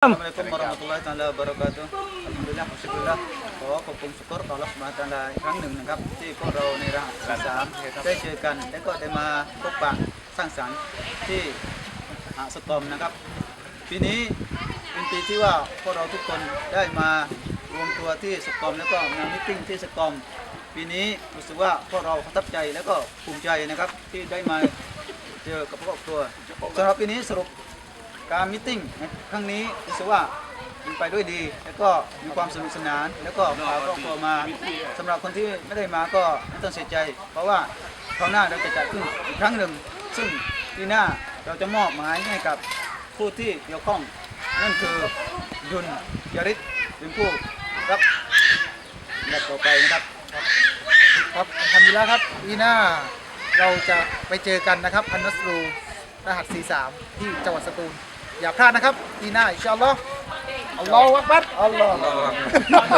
Assalamualaikum warahmatullahi taala wabarakatuh. Alhamdulillah syukurlah ขอขอบคุณสุกรต่อรับมาตาลาอีกครั้งหนึ่งนะครับ ที่พวกเราในรหัสสามได้เจอกัน และก็ได้มาพบปะสร้างสรรค์ที่หาสตอมนะครับ ปีนี้เป็นปีที่ว่าพวกเราทุกคนได้มารวมตัวที่สตอมแล้วก็มามิทติ้งที่สตอมปีนี้รู้สึกว่าพวกเราประทับใจแล้วก็ภูมิใจนะครับที่ได้มาเจอกับครอบครัวสำหรับปีนี้สรุป การมิทติ้งในครั้งนี้รู้สึกว่ามันไปด้วยดี แล้วก็มีความสนุกสนาน แล้วก็พาครอบครัวมาสำหรับคนที่ไม่ได้มาก็ไม่ต้องเสียใจ เพราะว่าคราวหน้าเราจะจัดขึ้นอีกครั้งหนึ่ง ซึ่งปีหน้าเราจะมอบหมายให้กับผู้ที่เกี่ยวข้อง นั่นคือดุลยริศเป็นผู้รับลำดับต่อไปนะครับครับทำดีแล้วครับปีหน้าเราจะไปเจอกันนะครับ อันนัสรูรหัส 43 ที่จังหวัดสตูล อย่าพลาดนะครับปีหน้าอินชาอัลลอฮ์อัลลอฮฺอักบัรอัลลอฮฺ